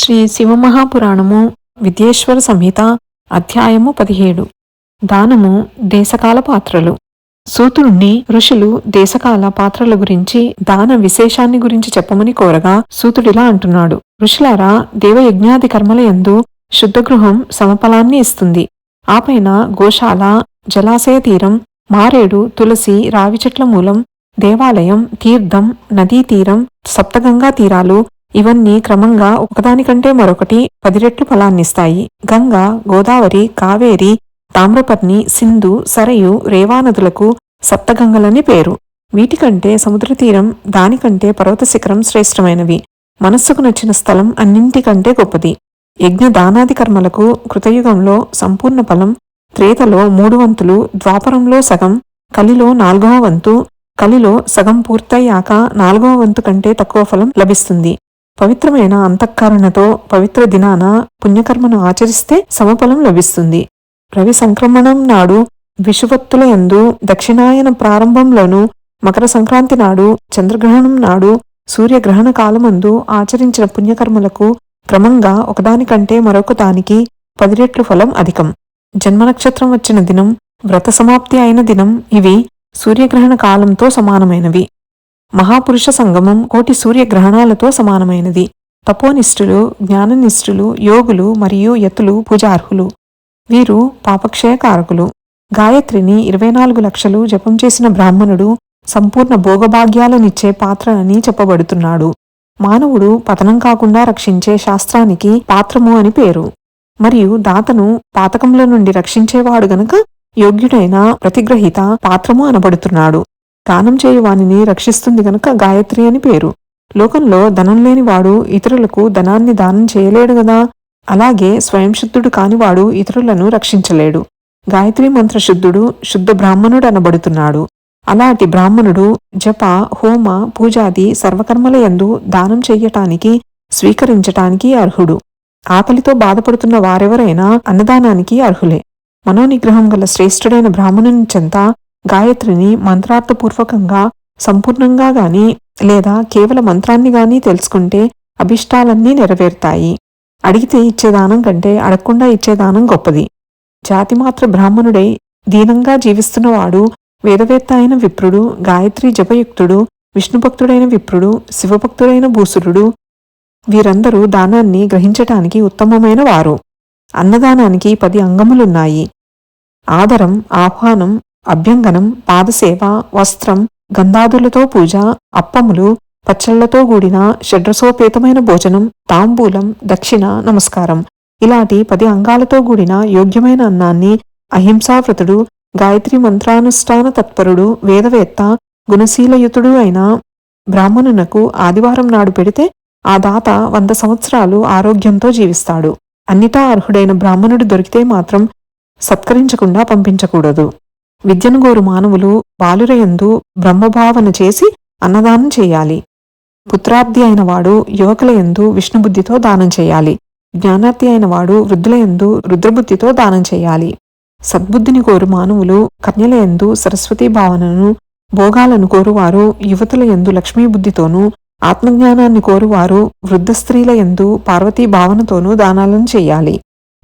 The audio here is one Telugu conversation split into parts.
శ్రీ శివమహాపురాణము విద్యేశ్వర సంహిత అధ్యాయము పదిహేడు. దానము దేశకాల పాత్రలు. సూతుణ్ణి ఋషులు దేశకాల పాత్రల గురించి దాన విశేషాన్ని గురించి చెప్పమని కోరగా సూతుడిలా అంటున్నాడు. ఋషులారా దేవయజ్ఞాది కర్మల యందు శుద్ధగృహం సమఫలాన్ని ఇస్తుంది. ఆపైన గోశాల జలాశయ తీరం మారేడు తులసి రావి చెట్ల మూలం దేవాలయం తీర్థం నదీ తీరం సప్తగంగా తీరాలు ఇవన్నీ క్రమంగా ఒకదానికంటే మరొకటి పది రెట్లు ఫలాన్నిస్తాయి. గంగా గోదావరి కావేరి తామ్రపర్ణి సింధు సరయు రేవా నదులకు సప్తగంగలని పేరు. వీటికంటే సముద్ర తీరం దానికంటే పర్వత శిఖరం శ్రేష్టమైనవి. మనస్సుకు నచ్చిన స్థలం అన్నింటికంటే గొప్పది. యజ్ఞ దానాది కర్మలకు కృతయుగంలో సంపూర్ణ ఫలం త్రేతలో మూడు వంతులు ద్వాపరంలో సగం కలిలో నాలుగవ వంతు కలిలో సగం పూర్తయ్యాక నాలుగవ వంతు కంటే తక్కువ ఫలం లభిస్తుంది. పవిత్రమైన అంతఃకరణతో పవిత్ర దినాన పుణ్యకర్మను ఆచరిస్తే సమఫలం లభిస్తుంది. రవి సంక్రమణం నాడు విషువత్తుల యందు దక్షిణాయన ప్రారంభంలోను మకర సంక్రాంతి నాడు చంద్రగ్రహణం నాడు సూర్యగ్రహణ కాలమందు ఆచరించిన పుణ్యకర్మలకు క్రమంగా ఒకదానికంటే మరొక దానికి పది రెట్లు ఫలం అధికం. జన్మనక్షత్రం వచ్చిన దినం వ్రత సమాప్తి అయిన దినం ఇవి సూర్యగ్రహణ కాలంతో సమానమైనవి. మహాపురుష సంగమం కోటి సూర్యగ్రహణాలతో సమానమైనది. తపోనిష్ఠులు జ్ఞాననిష్ఠులు యోగులు మరియు యతులు పూజార్హులు. వీరు పాపక్షయకారకులు. గాయత్రిని ఇరవై నాలుగు లక్షలు జపం చేసిన బ్రాహ్మణుడు సంపూర్ణ భోగభాగ్యాలనిచ్చే పాత్ర అని చెప్పబడుతున్నాడు. మానవుడు పతనం కాకుండా రక్షించే శాస్త్రానికి పాత్రము అని పేరు. మరియు దాతను పాతకంలో నుండి రక్షించేవాడు గనక యోగ్యుడైన ప్రతిగ్రహీత పాత్రము అనబడుతున్నాడు. దానం చేయు వానిని రక్షిస్తుంది గనుక గాయత్రి అని పేరు. లోకంలో ధనం లేనివాడు ఇతరులకు ధనాన్ని దానం చేయలేడు గదా? అలాగే స్వయం శుద్ధుడు కానివాడు ఇతరులను రక్షించలేడు. గాయత్రి మంత్రశుద్ధుడు శుద్ధ బ్రాహ్మణుడు అనబడుతున్నాడు. అలాంటి బ్రాహ్మణుడు జప హోమ పూజాది సర్వకర్మల యందు దానం చెయ్యటానికి స్వీకరించటానికి అర్హుడు. ఆకలితో బాధపడుతున్న వారెవరైనా అన్నదానానికి అర్హులే. మనోనిగ్రహం గల శ్రేష్ఠుడైన బ్రాహ్మణుని చెంత గాయత్రిని మంత్రార్థపూర్వకంగా సంపూర్ణంగా గాని లేదా కేవల మంత్రాన్ని గాని తెలుసుకుంటే అభిష్టాలన్నీ నెరవేరుతాయి. అడిగితే ఇచ్చేదానం కంటే అడగకుండా ఇచ్చేదానం గొప్పది. జాతిమాత్ర బ్రాహ్మణుడై దీనంగా జీవిస్తున్నవాడు వేదవేత్త అయిన విప్రుడు గాయత్రి జపయుక్తుడు విష్ణుభక్తుడైన విప్రుడు శివభక్తుడైన భూసురుడు వీరందరూ దానాన్ని గ్రహించటానికి ఉత్తమమైన వారు. అన్నదానానికి పది అంగములున్నాయి. ఆదరం ఆహ్వానం అభ్యంగనం పాదసేవ వస్త్రం గంధాదులతో పూజ అప్పములు పచ్చళ్ళతో కూడిన షడ్రసోపేతమైన భోజనం తాంబూలం దక్షిణ నమస్కారం. ఇలాంటి పది అంగాలతో కూడిన యోగ్యమైన అన్నాన్ని అహింసావ్రతుడు గాయత్రి మంత్రానుష్ఠాన తత్పరుడు వేదవేత్త గుణశీలయుతుడు అయిన బ్రాహ్మణునకు ఆదివారం నాడు పెడితే ఆ దాత వంద సంవత్సరాలు ఆరోగ్యంతో జీవిస్తాడు. అన్నిటా అర్హుడైన బ్రాహ్మణుడు దొరికితే మాత్రం సత్కరించకుండా పంపించకూడదు. విద్యను గోరు మానవులు బాలురయందు బ్రహ్మభావన చేసి అన్నదానం చేయాలి. పుత్రాబ్ది అయిన వాడు యువకులయందు విష్ణుబుద్ధితో దానం చేయాలి. జ్ఞానార్థి అయిన వాడు వృద్ధులయందు రుద్రబుద్ధితో దానం చేయాలి. సద్బుద్ధిని కోరు మానవులు కన్యలయందు సరస్వతీ భావనను భోగాలను కోరువారు యువతుల యందు లక్ష్మీ ఆత్మజ్ఞానాన్ని కోరువారు వృద్ధ స్త్రీల యందు పార్వతీ భావనతోనూ దానాలను చేయాలి.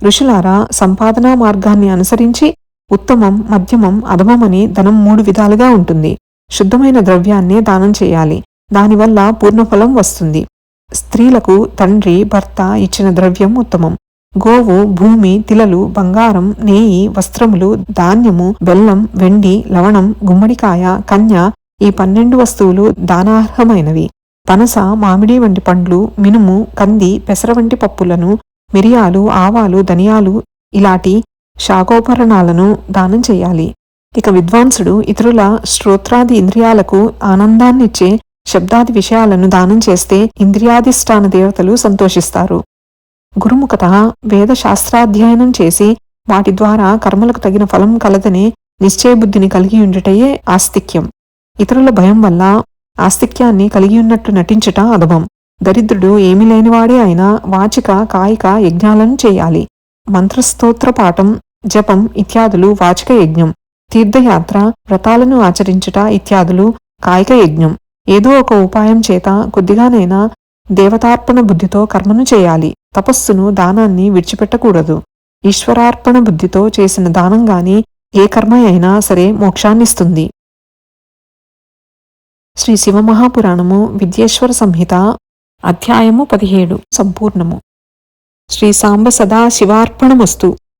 ఋషులారా సంపాదనా మార్గాన్ని అనుసరించి ఉత్తమం మధ్యమం అధమమని ధనం మూడు విధాలుగా ఉంటుంది. శుద్ధమైన ద్రవ్యాన్నే దానం చేయాలి. దానివల్ల పూర్ణఫలం వస్తుంది. స్త్రీలకు తండ్రి భర్త ఇచ్చిన ద్రవ్యం ఉత్తమం. గోవు భూమి తిలలు బంగారం నేయి వస్త్రములు ధాన్యము బెల్లం వెండి లవణం గుమ్మడికాయ కన్య ఈ పన్నెండు వస్తువులు దానార్హమైనవి. పనస మామిడి వంటి పండ్లు మినుము కంది పెసర వంటి పప్పులను మిరియాలు ఆవాలు ధనియాలు ఇలాంటి శాఖోపరణాలను దానం చేయాలి. ఇక విద్వాంసుడు ఇతరుల శ్రోత్రాది ఇంద్రియాలకు ఆనందాన్నిచ్చే శబ్దాది విషయాలను దానం చేస్తే ఇంద్రియాధిష్టాన దేవతలు సంతోషిస్తారు. గురుముఖత వేద శాస్త్రాధ్యయనం చేసి వాటి ద్వారా కర్మలకు తగిన ఫలం కలదనే నిశ్చయబుద్ధిని కలిగి ఉండుటయే ఆస్తిక్యం. ఇతరుల భయం వల్ల ఆస్తిక్యాన్ని కలిగి ఉన్నట్టు నటించట అదభం దరిద్రుడు ఏమీ లేనివాడే అయినా వాచిక కాయిక యజ్ఞాలను చేయాలి. మంత్రస్తోత్ర పాఠం జపం ఇత్యాదులు వాచిక యజ్ఞం తీర్థయాత్ర వ్రతాలను ఆచరించుట ఇత్యాదులు కాయిక యజ్ఞం ఏదో ఒక ఉపాయం చేత కొద్దిగానైనా దేవతార్పణ బుద్ధితో కర్మను చేయాలి. తపస్సును దానాన్ని విడిచిపెట్టకూడదు. ఈశ్వరార్పణ బుద్ధితో చేసిన దానం గాని ఏ కర్మ అయినా సరే మోక్షాన్నిస్తుంది. శ్రీ శివమహాపురాణము విద్యేశ్వర సంహిత అధ్యాయము పదిహేడు. సంపూర్ణము. శ్రీ సాంబ సదా శివార్పణమస్తు.